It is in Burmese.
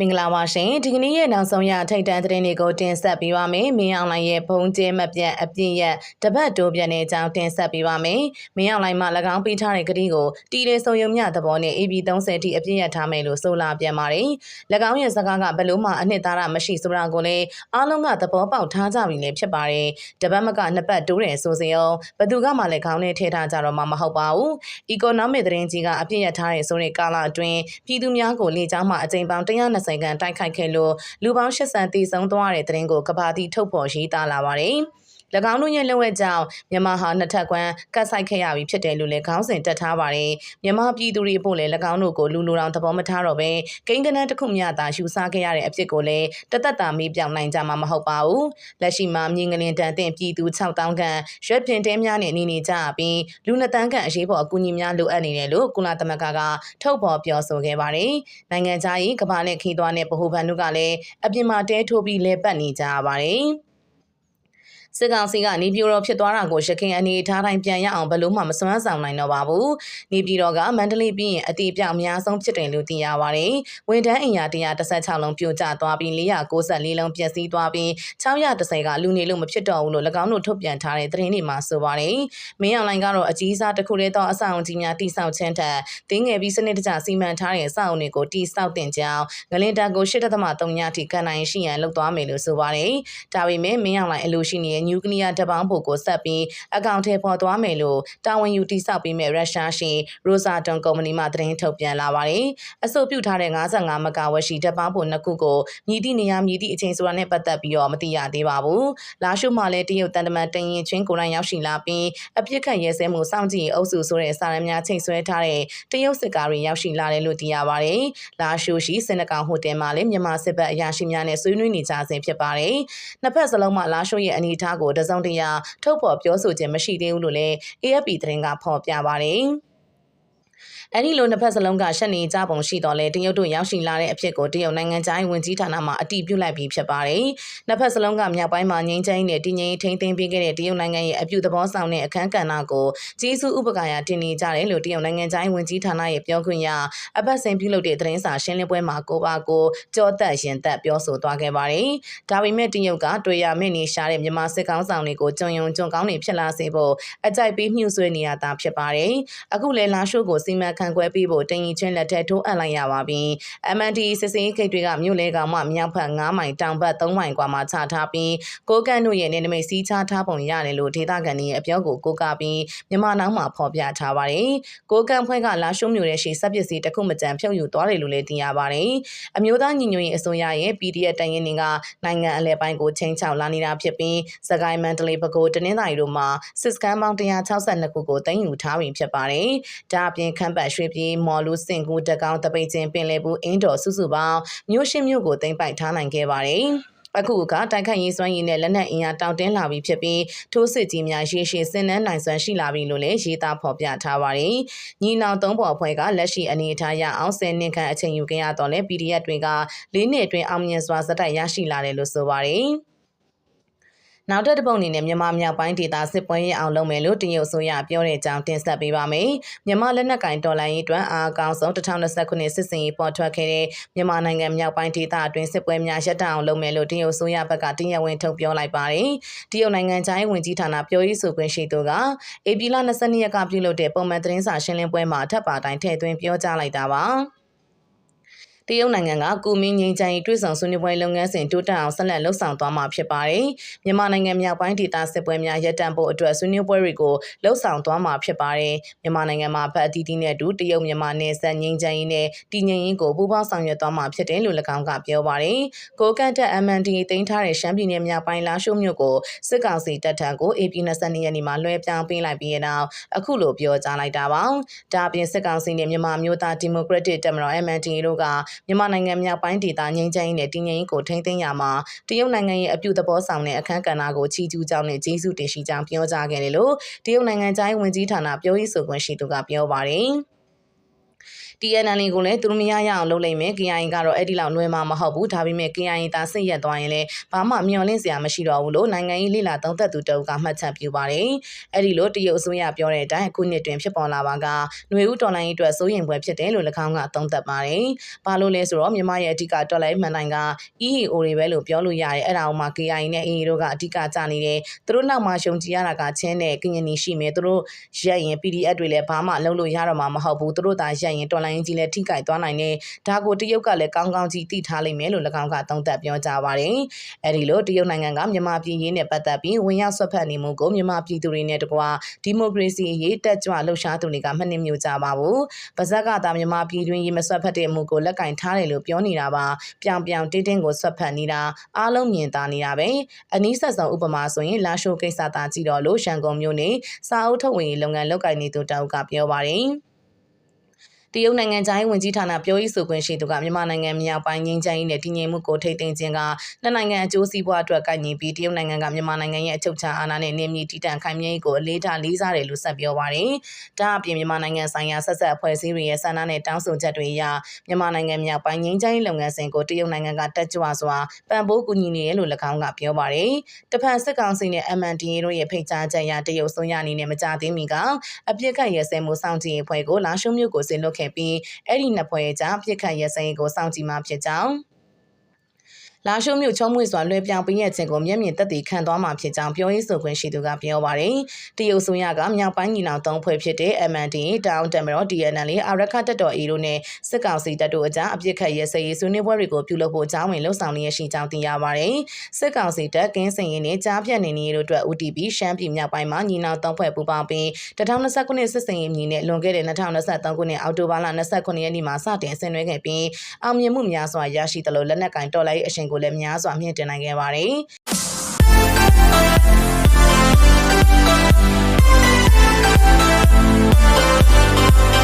မင်္ဂလာပါရှင်ဒီကနေ့ရဲ့နောက်ဆုံးရထိတ်တန့်သတင်းတွေကိုတင်ဆက်ပေးပါမယ်မင်းအောင်လိုင်ရဲ့ဘုံကျဲမပြတ်အပြည့်ရက်တပတ်တိုးပြန်တဲ့အကြောင်းတင်ဆက်ပေးပါမယ်မင်းအောင်လိုင်မှ၎င်းပေးထားတဲ့ကတိကိုတီးတဲ့ဆုံယုံမြသဘောနဲ့ AB30 အထိအပြည့်ရထားမယ်လို့ဆိုလာပြန်ပါတယ်၎င်းရဲ့စကားကဘလို့မှအနှစ်သာရမရှိဆိုတာကိုလည်းအားလုံးကသဘောပေါက်ထားကြပြီလည်းဖြစ်ပါတယ်တပတ်မကနှစ်ပတ်တိုးတယ်ဆိုစေအောင်ဘသူကမှလည်းခေါင်းနဲ့ထည့်ထားကြတော့မှမဟုတ်ပါဘူး economic သတင်းကြီးကအပြည့်ရထားတဲ့ဆိုတဲ့ကာလအတွင်းပြည်သူများကိုလေကြောင်းမှအကြိမ်ပေါင်း120ခန်းတိုက်ခိုက်ခဲ့လို့လူပေါင်း80တီဆုံးသွားတဲ့သတင်းကိုကဘာတီထုတ်ဖော်ရေးသားလာပါတယ်။၎ င်းတို့ရဲ့လက်ဝဲကြောင့်မြန်မာဟာနှစ်ထပ်ကွမ်းကတ်ဆိုင်ခဲ့ရပြီဖြစ်တယ်လို့လည်းခေါင်းစဉ်တက်ထားပါတယ်။မြန်မာပြည်သူတွေပို့လည်း၎င်းတို့ကိုလူလူတောင်သဘောမထားတော့ပဲကိန်းကနန်းတစ်ခုမျှသာယူဆခဲ့ရတဲ့အဖြစ်ကိုလည်းတသက်တာမေးပြောင်းနိုင်ကြမှာမဟုတ်ပါဘူး။လက်ရှိမှာမြင်းကလင်တန်တဲ့ပြည်သူ6000ခန့်ရွက်ပြင်တဲများနဲ့နေနေကြပြီးလူနှစ်တန်းခန့်အရေးပေါ်အကူအညီများလိုအပ်နေတယ်လို့ကုလသမဂ္ဂကထုတ်ဖော်ပြောဆိုခဲ့ပါတယ်။နိုင်ငံခြားရေးကမ္ဘာနဲ့ခီးသွွားနဲ့ဗဟိုဘဏ်တို့ကလည်းအပြင်မှာတဲထိုးပြီးလဲပတ်နေကြပါတယ်။ စစ်ကောင်စီကနေပြည်တော်ဖြစ်သွားတာကိုရခိုင်အနေထားတိုင်းပြန်ရအောင်ဘယ်လို့မှမစွမ်းဆောင်နိုင်တော့ပါဘူး။နေပြည်တော်ကမန္တလေးပြည်ရင်အတိအပြောင်အများဆုံးဖြစ်တယ်လို့သိရပါတယ်။ဝန်ထမ်းအိမ်ယာ116လုံးပြိုကျသွားပြီး494လုံးပျက်စီးသွားပြီး630ကလူနေလို့မဖြစ်တော့ဘူးလို့၎င်းတို့ထုတ်ပြန်ထားတဲ့သတင်းတွေမှာဆိုပါတယ်။မင်းအောင်လိုင်းကတော့အကြီးစားတစ်ခုလေးသောအဆောက်အုံကြီးများတိစောက်ခြင်းထက်တင်းငယ်ပြီးစနစ်တကျစီမံထားတဲ့အဆောက်အုံတွေကိုတိစောက်တင်ကြောင်းငလင်တန်ကို8.3ညထိကန်နိုင်ရှိရန်လုပ်သွားမယ်လို့ဆိုပါတယ်။ဒါပေမဲ့မင်းအောင်လိုင်းအလိုရှိနေတဲ့နျူကလ িয়ার ဓာတ်ပေါင်းဖို့ကိုဆက်ပြီးအကောင့်ထဲပေါ်သွားမယ်လို့တာဝန်ယူတိစောက်ပေးမဲ့ရုရှားရှင်ရိုဇာတွန်ကုမ္ပဏီမှသတင်းထုတ်ပြန်လာပါတယ်။အဆိုပြုထားတဲ့55မဂါဝက်ရှိဓာတ်ပေါင်းဖို့နှစ်ခုကိုမြည်သည့်နေရာမြည်သည့်အချိန်ဆိုတာနဲ့ပတ်သက်ပြီးတော့မသိရသေးပါဘူး။လာရှုမှလည်းတရုတ်တန်တမန်တရင်ချင်းကိုယ်တိုင်ရောက်ရှိလာပြီးအပြစ်ခတ်ရဲစဲမှုစောင့်ကြည့်အုပ်စုဆိုတဲ့စာရမ်းများချိန်ဆွဲထားတဲ့တရုတ်စစ်ကားတွေရောက်ရှိလာတယ်လို့သိရပါတယ်။လာရှုရှိစင်နကောင်ဟိုတယ်မှာလည်းမြန်မာစစ်ဘက်အရာရှိများနဲ့ဆွေးနွေးနေကြဆဲဖြစ်ပါတယ်။နှစ်ဖက်စလုံးမှာလာရှုရဲ့အနေအထားကိုတစုံတရာထုတ်ဖော်ပြောဆိုခြင်းမရှိသေးဘူးလို့လည်း AFP သတင်းကဖော်ပြပါတယ်။ အဲ့ဒီလိုနှစ်ဖက်စလုံးကရှက်နေကြပုံရှိတော့လေတရုတ်တို့ရောက်ရှိလာတဲ့အဖြစ်ကိုတရုတ်နိုင်ငံသားဝင်ကြီးဌာနမှအတည်ပြုလိုက်ပြီးဖြစ်ပါတယ်။နှစ်ဖက်စလုံးကမြောက်ပိုင်းမှာငြိမ်းချမ်းရေးနဲ့တည်ငြိမ်ထိန်းသိမ်းပေးခဲ့တဲ့တရုတ်နိုင်ငံရဲ့အပြုသဘောဆောင်တဲ့အခမ်းကဏ္ဍကိုကျေးဇူးဥပကာယတင်နေကြတယ်လို့တရုတ်နိုင်ငံသားဝင်ကြီးဌာနရဲ့ပြောခွင့်ရအပတ်စဉ်ပြုလုပ်တဲ့သတင်းစာရှင်းလင်းပွဲမှာကိုပါကိုကြောသက်ရင်သက်ပြောဆိုသွားခဲ့ပါတယ်။ဒါပေမဲ့တရုတ်ကတွေ့ရမယ့်နေရှာတဲ့မြန်မာစစ်ကောင်ဆောင်တွေကိုကြုံယုံကြုံကောင်းနေဖြစ်လာစေဖို့အကြိုက်ပေးမြှုပ်ဆွဲနေရတာဖြစ်ပါတယ်။အခုလေလာရှိုးကိုစီမံခံခွဲပေးဖို့တင်ရင်ချင်းလက်ထက်ထိုးအပ်လိုက်ရပါပြီ။ MND စစ်စင်းခိတ်တွေကမြို့လေကောင်မှမြောက်ဖက်9မိုင်တောင်ဘက်3မိုင်ကွာမှာချထားပြီးကိုကန့်တို့ရဲ့နေနမိတ်စီးချထားပုံရတယ်လို့ဒေသခံတွေရဲ့အပြောကိုကိုးကားပြီးမြန်မာနောက်မှာဖော်ပြထားပါတယ်။ကိုကန့်ဖွဲ့ကလာရှုံးမြို့ရဲ့ရှေ့စက်ပစ္စည်းတစ်ခုမကြံဖြုတ်ယူသွားတယ်လို့လည်းသိရပါတယ်။အမျိုးသားညီညွတ်ရေးအစိုးရရဲ့ PDF တန်ရင်တွေကနိုင်ငံအလဲပိုင်းကိုချိန်ချောက်လာနေတာဖြစ်ပြီးစကိုင်းမန္တလေးပဲခူးတနင်္သာရီတို့မှာစစ်စကန်ပေါင်း162ခုကိုတင်ယူထားပြီဖြစ်ပါတယ်။ဒါအပြင်ခန့်ပတ်ရွှေပြည်မော်လူစင်ကူတကောင်းတပိတ်ချင်းပင်လယ်ဘူးအင်းတော်စုစုပေါင်းမြို့ရှိမြို့ကိုတင်ပိုက်ထားနိုင်ခဲ့ပါတယ်။အခုကတိုက်ခိုက်ရေးစွမ်းရည်နဲ့လက်နက်အင်အားတောင်းတင်းလာပြီးဖြစ်ပြီးထိုးစစ်ကြီးများရေရှည်စင်နှန်းနိုင်စွမ်းရှိလာပြီလို့လည်းရေးသားဖော်ပြထားပါတယ်။ညီနောင်သုံးပေါ်အဖွဲ့ကလက်ရှိအနေအထားရအောင်ဆယ်နှစ်ခန့်အချိန်ယူခဲ့ရတော့လဲ PDF တွေက၄နှစ်အတွင်းအောင်မြင်စွာစတိုက်ရရှိလာတယ်လို့ဆိုပါတယ်။ နောက်ထပ်တစ်ပုတ်အနေနဲ့မြန်မာမြောက်ပိုင်းဒေသစစ်ပွဲရအောင်လုပ်မယ်လို့တရုတ်အစိုးရပြောတဲ့အကြောင်းတင်ဆက်ပေးပါမယ်။မြန်မာလက်နက်ကင်တော်လှန်ရေးအတွက်အားအကောင်းဆုံး2020ခုနှစ်စစ်စင်ရေးပေါ်ထွက်ခဲ့တဲ့မြန်မာနိုင်ငံမြောက်ပိုင်းဒေသအတွင်းစစ်ပွဲများရပ်တန့်အောင်လုပ်မယ်လို့တရုတ်အစိုးရဘက်ကတရားဝင်ထုတ်ပြောလိုက်ပါတယ်။တရုတ်နိုင်ငံခြားရေးဝန်ကြီးဌာနပြောရေးဆိုခွင့်ရှိသူကဧပြီလ22ရက်ကပြုလုပ်တဲ့ပုံမှန်သတင်းစာရှင်းလင်းပွဲမှာထပ်ပါတိုင်းထည့်သွင်းပြောကြားလိုက်တာပါ။ တရုတ်နိုင်ငံကကုမင်းငိမ့်ချမ်းရေးတွဲဆောင်ဆွေးနွေးပွဲလုပ်ငန်းစဉ်တိုးတက်အောင်ဆက်လက်လှုပ်ဆောင်သွားမှာဖြစ်ပါတယ်။မြန်မာနိုင်ငံမြောက်ပိုင်းဒေသစစ်ပွဲများရပ်တန့်ဖို့အတွက်ဆွေးနွေးပွဲတွေကိုလှုပ်ဆောင်သွားမှာဖြစ်ပါတယ်။မြန်မာနိုင်ငံမှာဖက်အတီးတီးနဲ့အတူတရုတ်မြန်မာနယ်စပ်ငိမ့်ချမ်းရေးနဲ့တည်ငြိမ်ရေးကိုပူးပေါင်းဆောင်ရွက်သွားမှာဖြစ်တယ်လို့၎င်းကပြောပါတယ်။ကိုကန့်တက် MND တင်ထားတဲ့ရှမ်းပြည်နယ်မြောက်ပိုင်းလာရှိုးမြို့ကိုစစ်ကောင်စီတပ်ထံကို AP 22ရက်နေ့မှာလွှဲပြောင်းပေးလိုက်ပြီးတဲ့နောက်အခုလိုပြောကြားလိုက်တာပါ။ဒါအပြင်စစ်ကောင်စီနဲ့မြန်မာမျိုးသားဒီမိုကရက်တစ်တပ်မတော် MND တို့ကမြန်မာနိုင်ငံမြောက်ပိုင်းဒေသငြိမ်းချမ်းရေးနဲ့တည်ငြိမ်ရေးကိုထိန်းသိမ်းရမှာတရုတ်နိုင်ငံရဲ့အပြုသဘောဆောင်တဲ့အခမ်းကဏ္ဍကိုချီးကျူးကြောင်းနဲ့ကျေးဇူးတင်ရှိကြောင်းပြောကြားခဲ့တယ်လို့တရုတ်နိုင်ငံသားဝန်ကြီးဌာနပြောရေးဆိုခွင့်ရှိသူကပြောပါတယ်။ TNL ကိုလည်းသူတို့မရရအောင်လုပ်လိုက်မယ် KIA ကတော့အဲ့ဒီလောက်လွယ်မှာမဟုတ်ဘူးဒါပေမဲ့ KIA သာစိတ်ရက်သွားရင်လည်းဘာမှမျှော်လင့်စရာမရှိတော့ဘူးလို့နိုင်ငံရေးလိလာသုံးသက်သူတအုပ်ကမှတ်ချက်ပြုပါတယ်အဲ့ဒီလိုတရုတ်အစိုးရပြောတဲ့အတိုင်းအခုနှစ်တွင်ဖြစ်ပေါ်လာပါကຫນွေဦးတော်လိုင်းအတွက်စိုးရင်ပွဲဖြစ်တယ်လို့၎င်းကသုံးသပ်ပါတယ်ဘာလို့လဲဆိုတော့မြန်မာရဲ့အဓိကတော်လိုင်းမှန်တိုင်းက EAO တွေပဲလို့ပြောလို့ရတယ်အဲ့ဒါအောင်မှ KIA နဲ့ AA တို့ကအဓိကကြနေတယ်သူတို့နောက်မှာရှုံကြည်ရတာကချင်းနဲ့ကရင်နီရှိမယ်သူတို့ရက်ရင် PDF တွေလည်းဘာမှလုပ်လို့ရတော့မှာမဟုတ်ဘူးသူတို့သာရက်ရင်တော်လိုင်းကြီးလည်းထိကြိုက်သွားနိုင်တယ်ဒါကိုတရုတ်ကလည်းကောင်းကောင်းကြီးသိထားလိမ့်မယ်လို့၎င်းကသုံးသပ်ပြောကြားပါတယ်အဲ့ဒီလိုတရုတ်နိုင်ငံကမြန်မာပြည်ရေးနဲ့ပတ်သက်ပြီးဝင်ရောက်ဆွတ်ဖက်နေမှုကိုမြန်မာပြည်သူတွေနဲ့တကွာဒီမိုကရေစီအရေးတက်ကြွလှုပ်ရှားသူတွေကမနှိမ့်မျိုးကြပါဘူးပါဇက်ကသာမြန်မာပြည်တွင်းရေးမဆွတ်ဖက်တဲ့မှုကိုလက်ကင်ထားတယ်လို့ပြောနေတာပါပြောင်ပြောင်တင်းတင်းကိုဆွတ်ဖက်နေတာအားလုံးမြင်သာနေတာပဲအနည်းဆက်ဆုံးဥပမာဆိုရင်လာရှိုးကိစ္စသာကြည့်တော့လို့ရန်ကုန်မြို့နေစာအုပ်ထုတ်ဝေရေးလုပ်ငန်းလုပ်ကိုင်နေသူတအုပ်ကပြောပါတယ် တရုတ်နိုင်ငံသားရေးဝန်ကြီးဌာနပြောရေးဆိုခွင့်ရှိသူကမြန်မာနိုင်ငံမြောက်ပိုင်းငင်းချမ်းရေးနဲ့တည်ငြိမ်မှုကိုထိန်းသိမ်းခြင်းကနှစ်နိုင်ငံအကျိုးစီးပွားအတွက်ကိုင်ညီပြီးတရုတ်နိုင်ငံကမြန်မာနိုင်ငံရဲ့အချုပ်အခြာအာဏာနဲ့နေမြေတည်တံ့ခိုင်မြဲရေးကိုအလေးထားလေးစားတယ်လို့ဆက်ပြောပါတယ်။ဒါအပြင်မြန်မာနိုင်ငံဆိုင်ရာဆက်ဆက်အဖွဲ့အစည်းတွေရဲ့ဆန္ဒနဲ့တောင်းဆိုချက်တွေအရမြန်မာနိုင်ငံမြောက်ပိုင်းငင်းချမ်းရေးလုပ်ငန်းစဉ်ကိုတရုတ်နိုင်ငံကတက်ကြွစွာပံ့ပိုးကူညီနေတယ်လို့၎င်းကပြောပါတယ်။တဖန်စစ်ကောင်စီနဲ့ MNDA တို့ရဲ့ဖိတ်ကြားချက်အရတရုတ်ဆိုရအနေနဲ့မကြသေးမီကအပြစ်ခတ်ရဲစဲမှုစောင့်ကြည့်ရေးအဖွဲ့ကိုလာရှုံမြို့ကိုဆင်လွတ်ခဲ့ပြီးအဲ့ဒီနှစ်ဖွဲ့ကြားပြစ်ခတ်ရဲစဲရေးကိုစောင့်ကြည့်မှဖြစ်ကြောင်း လာရှိုးမြို့ချုံးမွေစွာလွှဲပြောင်းပေးရခြင်းကိုမျက်မြင်သက်သေခံသွားမှာဖြစ်ကြောင်းပြောရေးဆိုခွင့်ရှိသူကပြောပါတယ်။တရုတ်ဆိုရကမြောက်ပိုင်းညီနောင်သုံးဖွဲ့ဖြစ်တဲ့ MND တောင်တမတော် DNL အာရခတက်တော် A တို့နဲ့စစ်ကောင်စီတပ်တို့အကြားအပြစ်ခတ်ရဲစဲရေးဆွေးနွေးပွဲတွေကိုပြုလုပ်ဖို့အကြောင်းဝင်လှုံ့ဆော်နေရရှိကြောင်းသိရပါတယ်။စစ်ကောင်စီတပ်ကင်းစင်ရင်နဲ့ကြားပြတ်နေနေတို့အတွက် UTP ရှမ်းပြည်မြောက်ပိုင်းမှာညီနောင်သုံးဖွဲ့ပူးပေါင်းပြီး2029ခုနှစ်စစ်စင်ရေးမြီနဲ့လွန်ခဲ့တဲ့2023ခုနှစ်အောက်တိုဘာလ29ရက်နေ့မှာစတင်ဆင်နွှဲခဲ့ပြီးအောင်မြင်မှုများစွာရရှိသလိုလက်နက်ကင်တော်လိုင်းအရှင်ကိုလည်းများစွာမြင့်တင်နိုင်ခဲ့ပါတယ်။